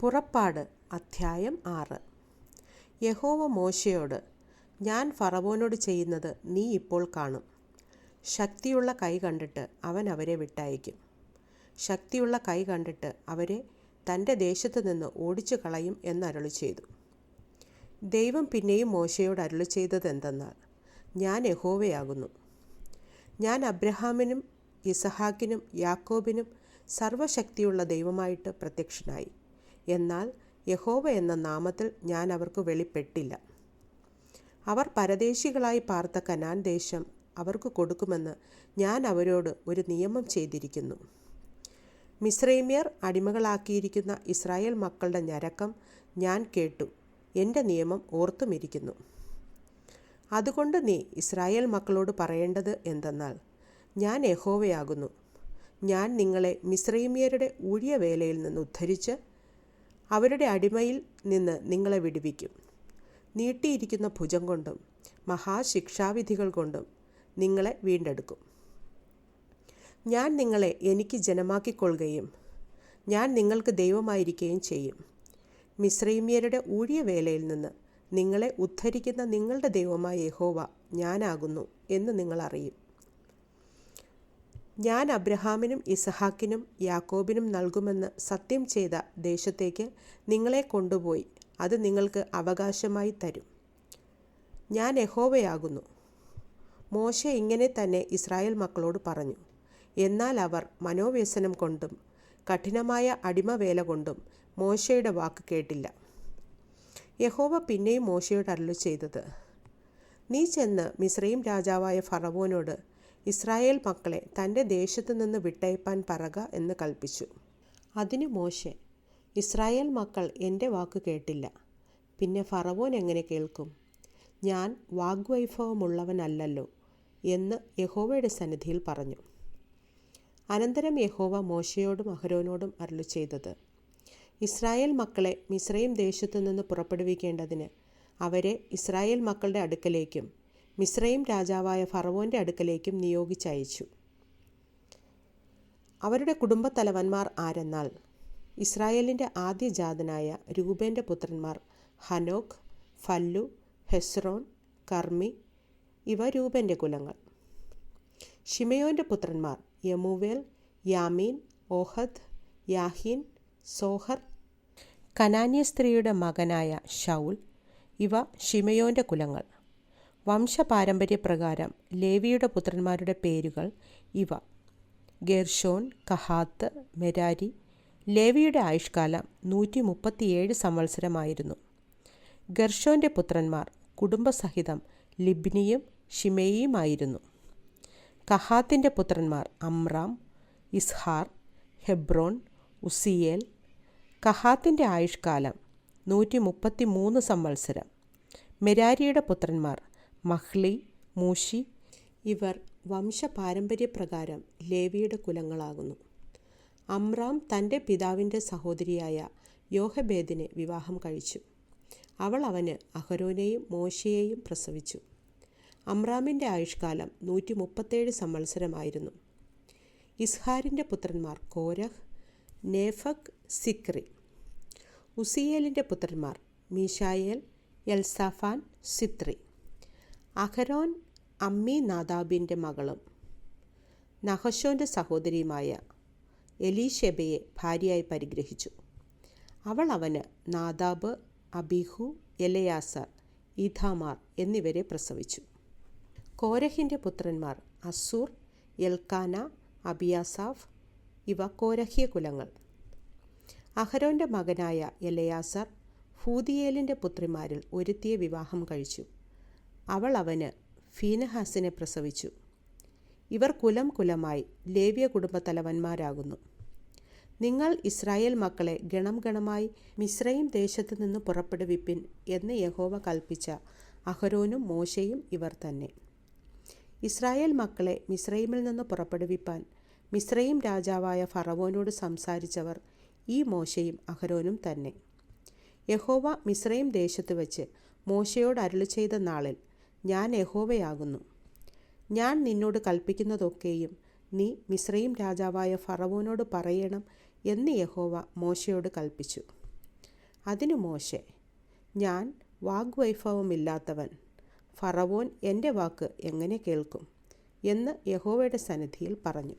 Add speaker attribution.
Speaker 1: പുറപ്പാട് അധ്യായം ആറ്. യഹോവ മോശയോട് ഞാൻ ഫറവോനോട് ചെയ്യുന്നത് നീ ഇപ്പോൾ കാണും. ശക്തിയുള്ള കൈ കണ്ടിട്ട് അവൻ അവരെ വിട്ടയക്കും ശക്തിയുള്ള കൈ കണ്ടിട്ട് അവരെ തന്റെ ദേശത്തു നിന്ന് ഓടിച്ചു കളയും എന്നരുളി ചെയ്തു. ദൈവം പിന്നെയും മോശയോട് അരുളി ചെയ്തതെന്തെന്നാൽ ഞാൻ യഹോവയാകുന്നു. ഞാൻ അബ്രഹാമിനും ഇസഹാക്കിനും യാക്കോബിനും സർവശക്തിയുള്ള ദൈവമായിട്ട് പ്രത്യക്ഷനായി. എന്നാൽ യഹോവ എന്ന നാമത്തിൽ ഞാൻ അവർക്ക് വെളിപ്പെട്ടില്ല. അവർ പരദേശികളായി പാർത്ത കനാൻ ദേശം അവർക്ക് കൊടുക്കുമെന്ന് ഞാൻ അവരോട് ഒരു നിയമം ചെയ്തിരിക്കുന്നു. മിശ്രൈമ്യർ അടിമകളാക്കിയിരിക്കുന്ന ഇസ്രായേൽ മക്കളുടെ ഞരക്കം ഞാൻ കേട്ടു. എന്റെ നിയമം ഓർത്തുമിരിക്കുന്നു. അതുകൊണ്ട് നീ ഇസ്രായേൽ മക്കളോട് പറയേണ്ടത് എന്തെന്നാൽ ഞാൻ യഹോവയാകുന്നു. ഞാൻ നിങ്ങളെ മിശ്രൈമ്യരുടെ ഊഴിയവേലയിൽ നിന്ന് ഉദ്ധരിച്ച് അവരുടെ അടിമയിൽ നിന്ന് നിങ്ങളെ വിടുവിക്കും. നീട്ടിയിരിക്കുന്ന ഭുജം കൊണ്ടും മഹാശിക്ഷാവിധികൾ കൊണ്ടും നിങ്ങളെ വീണ്ടെടുക്കും. ഞാൻ നിങ്ങളെ എനിക്ക് ജനമാക്കിക്കൊള്ളുകയും ഞാൻ നിങ്ങൾക്ക് ദൈവമായിരിക്കുകയും ചെയ്യും. മിശ്രൈമ്യരുടെ ഊഴിയവേലയിൽ നിന്ന് നിങ്ങളെ ഉദ്ധരിക്കുന്ന നിങ്ങളുടെ ദൈവമായ യഹോവ ഞാനാകുന്നു എന്ന് നിങ്ങൾ അറിയും ഞാൻ അബ്രഹാമിനും ഇസഹാക്കിനും യാക്കോബിനും നൽകുമെന്ന് സത്യം ചെയ്ത ദേശത്തേക്ക് നിങ്ങളെ കൊണ്ടുപോയി. അത് നിങ്ങൾക്ക് അവകാശമായി തരും. ഞാൻ യഹോവയാകുന്നു. മോശ ഇങ്ങനെ തന്നെ ഇസ്രായേൽ മക്കളോട് പറഞ്ഞു. എന്നാൽ അവർ മനോവ്യസനം കൊണ്ടും കഠിനമായ അടിമവേല കൊണ്ടും മോശയുടെ വാക്ക് കേട്ടില്ല. യഹോവ പിന്നെയും മോശയോട് അരുളി ചെയ്തത് നീ ചെന്ന് മിശ്രയും രാജാവായ ഫറവോനോട് ഇസ്രായേൽ മക്കളെ തന്റെ ദേശത്തു നിന്ന് വിട്ടയപ്പാൻ പറക എന്ന് കൽപ്പിച്ചു. അതിന് മോശെ ഇസ്രായേൽ മക്കൾ എന്റെ വാക്ക് കേട്ടില്ല. പിന്നെ ഫറവോൻ എങ്ങനെ കേൾക്കും? ഞാൻ വാഗ്വൈഭവമുള്ളവനല്ലല്ലോ എന്ന് യഹോവയുടെ സന്നിധിയിൽ പറഞ്ഞു. അനന്തരം യഹോവ മോശയോടും അഹരോനോടും അരുളി ചെയ്തത് ഇസ്രായേൽ മക്കളെ മിശ്രയും ദേശത്തു നിന്ന് പുറപ്പെടുവിക്കേണ്ടതിന് അവരെ ഇസ്രായേൽ മക്കളുടെ അടുക്കലേക്കും മിശ്രയും രാജാവായ ഫറവോന്റെ അടുക്കലേക്കും നിയോഗിച്ചയച്ചു. അവരുടെ കുടുംബത്തലവന്മാർ ആരെന്നാൽ? ഇസ്രായേലിന്റെ ആദ്യജാതനായ രൂപേന്റെ പുത്രന്മാർ ഹനോക് ഫല്ലു ഹെസ്രോൻ കർമ്മി ഇവ രൂപന്റെ കുലങ്ങൾ. ഷിമയോന്റെ പുത്രന്മാർ യമുവേൽ യാമീൻ ഓഹദ് യാഹീൻ സോഹർ. കനാന്യ സ്ത്രീയുടെ മകനായ ഷൗൽ ഇവ ഷിമയോന്റെ കുലങ്ങൾ. വംശപാരമ്പര്യപ്രകാരം ലേവിയുടെ പുത്രന്മാരുടെ പേരുകൾ ഇവ. ഗെർഷോൻ കഹാത്ത് മെരാരി. ലേവിയുടെ ആയുഷ്കാലം നൂറ്റി മുപ്പത്തിയേഴ് സംവത്സരമായിരുന്നു. ഗർഷോന്റെ പുത്രന്മാർ കുടുംബസഹിതം ലിബ്നിയും ഷിമേയുമായിരുന്നു കഹാത്തിന്റെ പുത്രന്മാർ അമ്രാം ഇസ്ഹാർ ഹെബ്രോൺ ഉസിയേൽ. കഹാത്തിന്റെ ആയുഷ്കാലം നൂറ്റി മുപ്പത്തി മൂന്ന് സംവത്സരം. മെരാരിയുടെ പുത്രന്മാർ മഹ്ലി മൂഷി ഇവർ വംശപാരമ്പര്യപ്രകാരം ലേവിയുടെ കുലങ്ങളാകുന്നു. അമ്രാം തന്റെ പിതാവിന്റെ സഹോദരിയായ യോഹബേദിനെ വിവാഹം കഴിച്ചു. അവൾ അവന് അഹരോനെയും മോശയെയും പ്രസവിച്ചു. അമ്രാമിന്റെ ആയുഷ്കാലം നൂറ്റി മുപ്പത്തേഴ് സംവത്സരമായിരുന്നു. ഇസ്ഹാരിന്റെ പുത്രന്മാർ കോരഹ് നേഫക് സിക്രി. ഉസിയേലിന്റെ പുത്രന്മാർ മീഷായേൽ എൽസാഫാൻ സിത്രി. അഹരോൻ അമ്മി നാദാബിന്റെ മകളും. നഹശോന്റെ സഹോദരിയുമായ എലീഷെബയെ ഭാര്യയായി പരിഗ്രഹിച്ചു. അവൾ അവന് നാദാബ് അബിഹു എലയാസർ ഇഥാമാർ എന്നിവരെ പ്രസവിച്ചു. കോരഹിന്റെ പുത്രന്മാർ അസൂർ എൽക്കാന അബിയാസാഫ് ഇവ കോരഹ്യ കുലങ്ങൾ. അഹരോന്റെ മകനായ എലയാസർ ഫൂതിയേലിന്റെ പുത്രിമാരിൽ ഒരുത്തിയെ വിവാഹം കഴിച്ചു. അവൾ അവന് ഫീനഹാസിനെ പ്രസവിച്ചു. ഇവർ കുലം കുലമായി ലേവ്യ കുടുംബത്തലവന്മാരാകുന്നു. നിങ്ങൾ ഇസ്രായേൽ മക്കളെ ഗണം ഗണമായി മിശ്രയും ദേശത്തു നിന്ന് പുറപ്പെടുവിപ്പിൻ എന്ന് യഹോവ കൽപ്പിച്ച അഹരോനും മോശയും ഇവർ തന്നെ. ഇസ്രായേൽ മക്കളെ മിശ്രയിമിൽ നിന്ന് പുറപ്പെടുവിപ്പാൻ മിശ്രയും രാജാവായ ഫറവോനോട് സംസാരിച്ചവർ ഈ മോശയും അഹരോനും തന്നെ. യഹോവ മിശ്രയും ദേശത്ത് വെച്ച് മോശയോട് അരുളി ചെയ്ത നാളിൽ ഞാൻ യഹോവയാകുന്നു. ഞാൻ നിന്നോട് കൽപ്പിക്കുന്നതൊക്കെയും നീ മിശ്രയും രാജാവായ ഫറവോനോട് പറയണം എന്ന് യഹോവ മോശയോട് കൽപ്പിച്ചു. അതിനു മോശെ ഞാൻ വാഗ്വൈഭവമില്ലാത്തവൻ. ഫറവോൻ എന്റെ വാക്ക് എങ്ങനെ കേൾക്കും? എന്ന് യഹോവയുടെ സന്നിധിയിൽ പറഞ്ഞു.